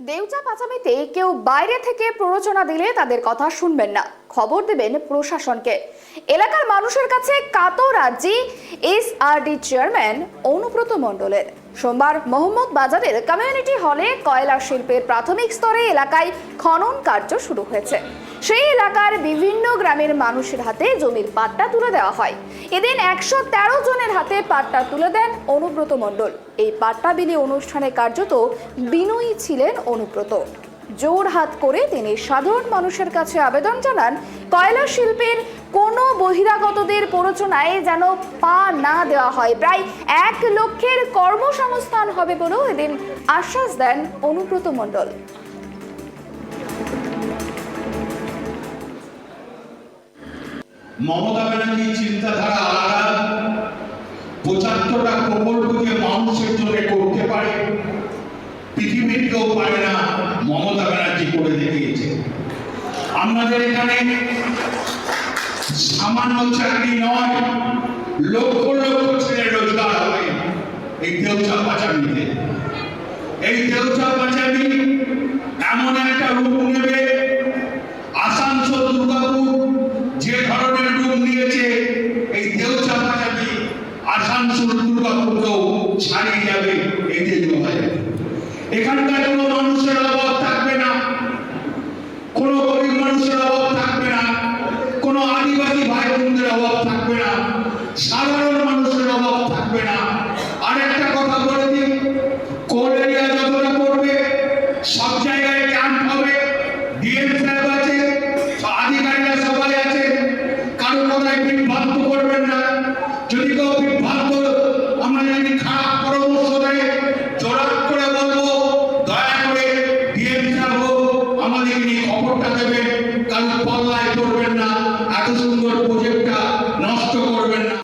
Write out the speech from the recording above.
দেউচা পাচামিতে কেউ বাইরে থেকে প্ররোচনা দিলে তাদের কথা শুনবেন না। খবর দেবেন প্রশাসনকে। এলাকার মানুষের কাছে কাতর আর্জি এসআরডি চেয়ারম্যান অনুব্রত মণ্ডলের। সোমবার মোহাম্মদ বাজারের কমিউনিটি হলে কয়লা শিল্পের প্রাথমিক স্তরে এলাকায় খনন কার্য শুরু হয়েছে। সেই এলাকার বিভিন্ন গ্রামের মানুষের হাতে জমির পাট্টা তুলে দেওয়া হয়। এদিন একশো তেরো জনের হাতে পাট্টা তুলে দেন অনুব্রত মণ্ডল। এই পাট্টা বিলি অনুষ্ঠানে কার্যত বিনয়ী ছিলেন অনুব্রত। জোর হাত করে তিনি সাধারণ মানুষের কাছে আবেদন জানান, কয়লা শিল্পের কোনো বহিরাগতদের প্ররোচনায় যেন পা না দেওয়া হয়। প্রায় এক লক্ষের কর্মসংস্থান হবে বলেও এদিন আশ্বাস দেন অনুব্রত মণ্ডল। মমতা ব্যানার্জির চিন্তাধারা আলাদা। পঁচাত্তরটা প্রকল্পকে মানুষের জন্য করতে পারে। পৃথিবীর কেউ পারে না মমতা ব্যানার্জি করে দেখিয়েছে। আমাদের এখানে সামান্য চাকরি নয়, লক্ষ লক্ষ ছেলে রোজগার হবে এই দেউচা পাচামিতে এই দেউচা পাচামি এমন একটা রূপ নেবে, আসানসোল দুর্গাপুর যে ধরনের রূপ নিয়েছে, এই দেউচা পাচামি আসানসোল দুর্গাপুরকেও ছাড়িয়ে যাবে এই যে হয় এখানকার কোনো মানুষের অভাব থাকবে না কোনো গরিব মানুষের অভাব থাকবে না কোনো আদিবাসী ভাই বোনদের অভাব থাকবে না, সাধারণ মানুষের অভাব থাকবে না। আরেকটা কথা বলে দিই কোল এরিয়া যতটা পড়বে, সব জায়গায় ক্যাম্প হবে, ডিএম আছে, আধিকারিকরা সবাই আছে, কারও কথায় বিভ্রান্ত করবেন না। যদি কেউ বিভ্রান্ত, আমরা যদি খারাপ পরামর্শ দেয় জোরাট করে বলব, দয়া করে ডিএম সাহেব আমাদের খবরটা দেবেন, কারণ পাল্লায় করবেন না। এত সুন্দর